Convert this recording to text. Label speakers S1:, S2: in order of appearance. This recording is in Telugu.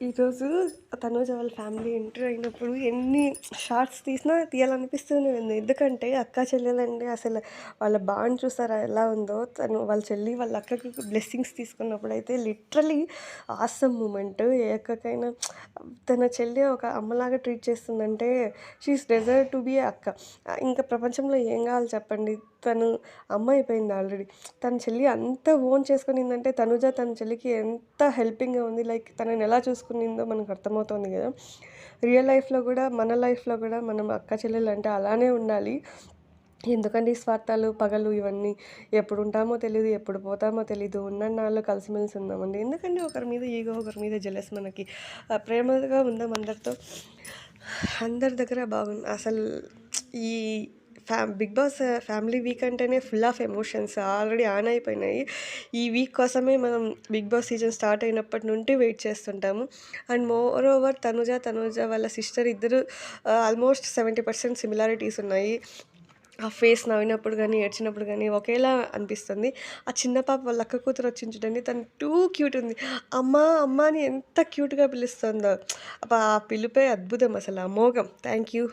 S1: ఈరోజు తనూజ వాళ్ళ ఫ్యామిలీ ఎంటర్ అయినప్పుడు ఎన్ని షార్ట్స్ తీసినా తీయాలనిపిస్తూనే ఉంది. ఎందుకంటే అక్క చెల్లెలండి అసలు వాళ్ళ బాండ్ చూసారా ఎలా ఉందో. తను వాళ్ళ చెల్లి వాళ్ళ అక్కకి బ్లెస్సింగ్స్ తీసుకున్నప్పుడు అయితే లిటరలీ ఆసమ్ మూమెంట్. ఏ అక్కకైనా తన చెల్లి ఒక అమ్మలాగా ట్రీట్ చేస్తుందంటే షీఈస్ డెజర్వ్ టు బి అక్క. ఇంకా ప్రపంచంలో ఏం కావాలి చెప్పండి? తను అమ్మ అయిపోయింది ఆల్రెడీ. తన చెల్లి అంత ఓన్ చేసుకునిందంటే తనుజ తన చెల్లికి ఎంత హెల్పింగ్గా ఉంది. లైక్ తనని ఎలా చేసుకునిందో మనకు అర్థమవుతుంది కదా. రియల్ లైఫ్లో కూడా మన లైఫ్లో కూడా మనం అక్క చెల్లెలు అంటే అలానే ఉండాలి. ఎందుకండి ఈ స్వార్థాలు పగలు ఇవన్నీ ఎప్పుడు ఉంటామో తెలియదు ఎప్పుడు పోతామో తెలియదు ఉన్న నాళ్ళు కలిసిమెలిసి ఉందామండి ఎందుకంటే ఒకరి మీద ఈగో ఒకరి మీద జలస్ మనకి ప్రేమగా ఉందాం అందరితో. అందరి దగ్గర బాగుంది అసలు ఈ ఫ్యా బిగ్ బాస్ ఫ్యామిలీ వీక్ అంటేనే full of emotions already on అయిపోయినాయి. ఈ వీక్ కోసమే మనం బిగ్ బాస్ సీజన్ స్టార్ట్ అయినప్పటి నుండి వెయిట్ చేస్తుంటాము. And more over Tanuja Tanuja వాళ్ళ సిస్టర్ ఇద్దరు ఆల్మోస్ట్ సెవెంటీ పర్సెంట్ సిమిలారిటీస్ ఉన్నాయి. ఆ ఫేస్ నవ్వినప్పుడు కానీ ఏడ్చినప్పుడు కానీ ఒకేలా అనిపిస్తుంది. ఆ చిన్న పాప వాళ్ళ అక్క కూతురు వచ్చింది చూడండి తను టూ క్యూట్ ఉంది. అమ్మ అమ్మ అని ఎంత క్యూట్గా పిలుస్తుందో. ఆ పిలుపే అద్భుతం అసలు అమోఘం. Thank you